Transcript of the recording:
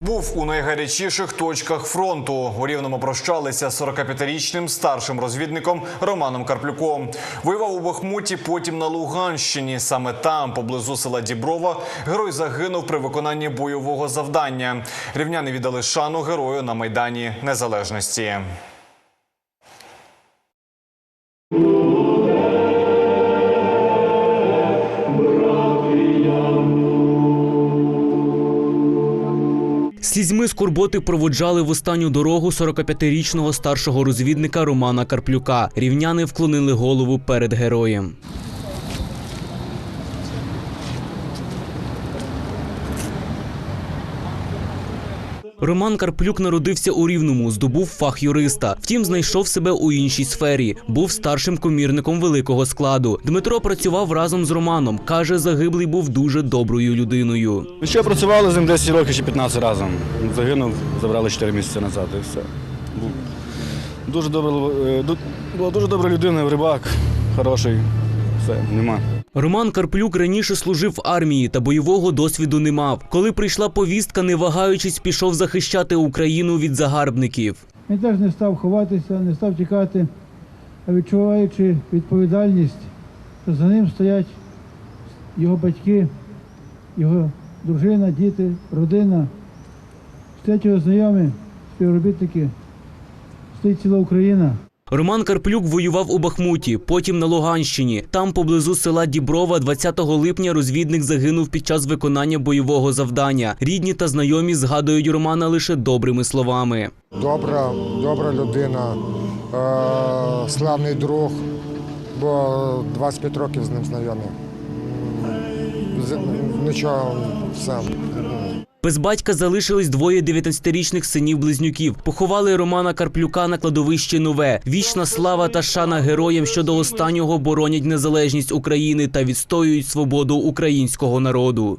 Був у найгарячіших точках фронту. У рівному прощалися з 45-річним старшим розвідником Романом Карплюком. Воював у Бахмуті, потім на Луганщині. Саме там, поблизу села Діброва, герой загинув при виконанні бойового завдання. Рівняни віддали шану герою на майдані Незалежності. Слізьми скорботи проводжали в останню дорогу 45-річного старшого розвідника Романа Карплюка. Рівняни вклонили голову перед героєм. Роман Карплюк народився у Рівному, здобув фах юриста. Втім, знайшов себе у іншій сфері. Був старшим комірником великого складу. Дмитро працював разом з Романом. каже, загиблий був дуже доброю людиною. Ми ще працювали з ним 10 років чи 15 разом. Загинув, забрали 4 місяці назад і все. Був дуже добра, е, була дуже добра людина, рибак, хороший. Все, нема. Роман Карплюк раніше служив в армії та бойового досвіду не мав. Коли прийшла повістка, не вагаючись, пішов захищати Україну від загарбників. Він теж не став ховатися, не став тікати, а відчуваючи відповідальність, що за ним стоять його батьки, його дружина, діти, родина, стоять його знайомі, співробітники, стоїть ціла Україна. Роман Карплюк воював у Бахмуті, потім на Луганщині. Там, поблизу села Діброва, 20 липня розвідник загинув під час виконання бойового завдання. Рідні та знайомі згадують Романа лише добрими словами. Добра, добра людина, е, славний друг, бо 25 років з ним знайомі. М, з- Нічого, все. Без батька залишились двоє 19-річних синів-близнюків. Поховали Романа Карплюка на кладовищі Нове. Вічна слава та шана героям, що до останнього боронять незалежність України та відстоюють свободу українського народу.